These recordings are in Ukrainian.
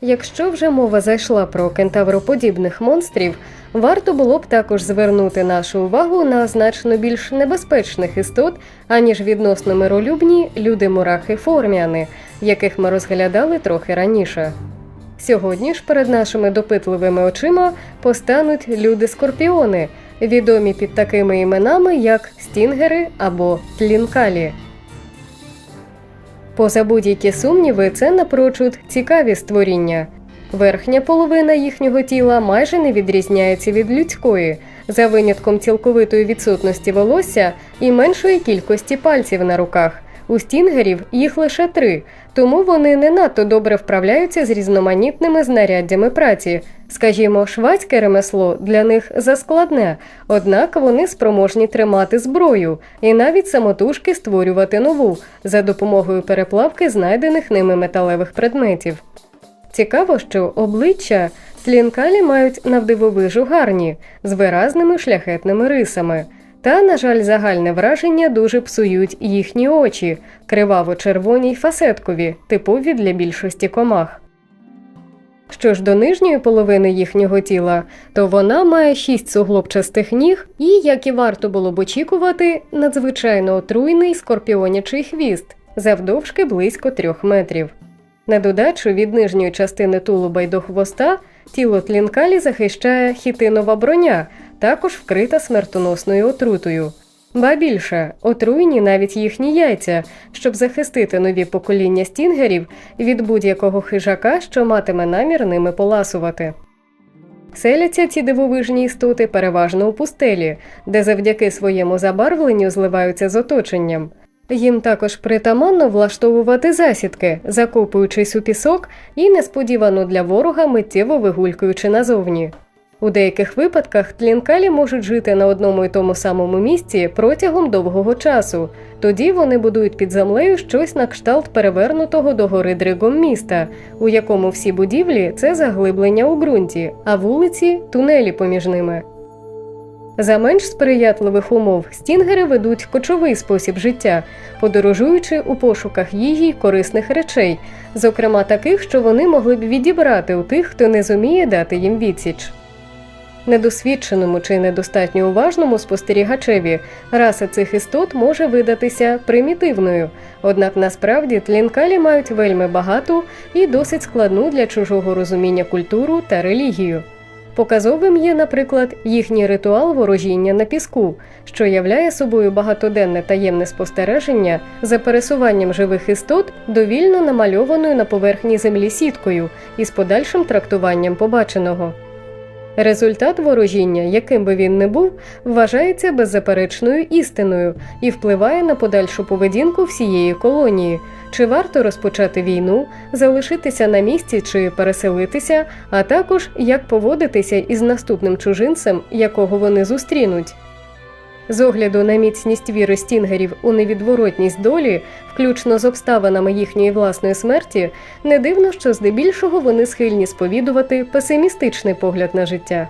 Якщо вже мова зайшла про кентавроподібних монстрів, варто було б також звернути нашу увагу на значно більш небезпечних істот, аніж відносно миролюбні люди-мурахи форміани, яких ми розглядали трохи раніше. Сьогодні ж перед нашими допитливими очима постануть люди-скорпіони, відомі під такими іменами, як стінгери або тлінкалі. Поза будь-які сумніви, це напрочуд цікаві створіння. Верхня половина їхнього тіла майже не відрізняється від людської, за винятком цілковитої відсутності волосся і меншої кількості пальців на руках. У стінгерів їх лише три, тому вони не надто добре вправляються з різноманітними знаряддями праці. Скажімо, швадське ремесло для них заскладне, однак вони спроможні тримати зброю і навіть самотужки створювати нову за допомогою переплавки знайдених ними металевих предметів. Цікаво, що обличчя тлінкалі мають навдивовижу гарні, з виразними шляхетними рисами. Та, на жаль, загальне враження дуже псують їхні очі, криваво-червоні й фасеткові, типові для більшості комах. Що ж до нижньої половини їхнього тіла, то вона має шість суглобчастих ніг і, як і варто було б очікувати, надзвичайно отруйний скорпіонячий хвіст, завдовжки близько трьох метрів. На додачу від нижньої частини тулуба й до хвоста тіло тлінкалі захищає хітинова броня, також вкрита смертоносною отрутою. Ба більше, отруйні навіть їхні яйця, щоб захистити нові покоління стінгерів від будь-якого хижака, що матиме намір ними поласувати. Селяться ці дивовижні істоти переважно у пустелі, де завдяки своєму забарвленню зливаються з оточенням. Їм також притаманно влаштовувати засідки, закопуючись у пісок і несподівано для ворога миттєво вигулькуючи назовні. У деяких випадках тлінкалі можуть жити на одному і тому самому місці протягом довгого часу. Тоді вони будують під землею щось на кшталт перевернутого догори дригом міста, у якому всі будівлі це заглиблення у ґрунті, а вулиці тунелі поміж ними. За менш сприятливих умов стінгери ведуть кочовий спосіб життя, подорожуючи у пошуках й корисних речей, зокрема таких, що вони могли б відібрати у тих, хто не зуміє дати їм відсіч. Недосвідченому чи недостатньо уважному спостерігачеві раса цих істот може видатися примітивною, однак насправді тлінкалі мають вельми багату і досить складну для чужого розуміння культуру та релігію. Показовим є, наприклад, їхній ритуал ворожіння на піску, що являє собою багатоденне таємне спостереження за пересуванням живих істот довільно намальованою на поверхні землі сіткою із подальшим трактуванням побаченого. Результат ворожіння, яким би він не був, вважається беззаперечною істиною і впливає на подальшу поведінку всієї колонії. Чи варто розпочати війну, залишитися на місці чи переселитися, а також як поводитися із наступним чужинцем, якого вони зустрінуть. З огляду на міцність віри стінгерів у невідворотність долі, включно з обставинами їхньої власної смерті, не дивно, що здебільшого вони схильні сповідувати песимістичний погляд на життя.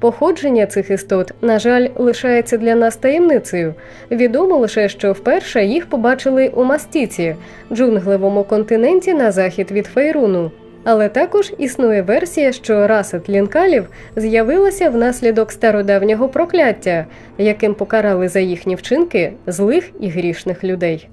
Походження цих істот, на жаль, лишається для нас таємницею. Відомо лише, що вперше їх побачили у Мастіці, джунглевому континенті на захід від Фейруну. Але також існує версія, що раса тлінкалів з'явилася внаслідок стародавнього прокляття, яким покарали за їхні вчинки злих і грішних людей.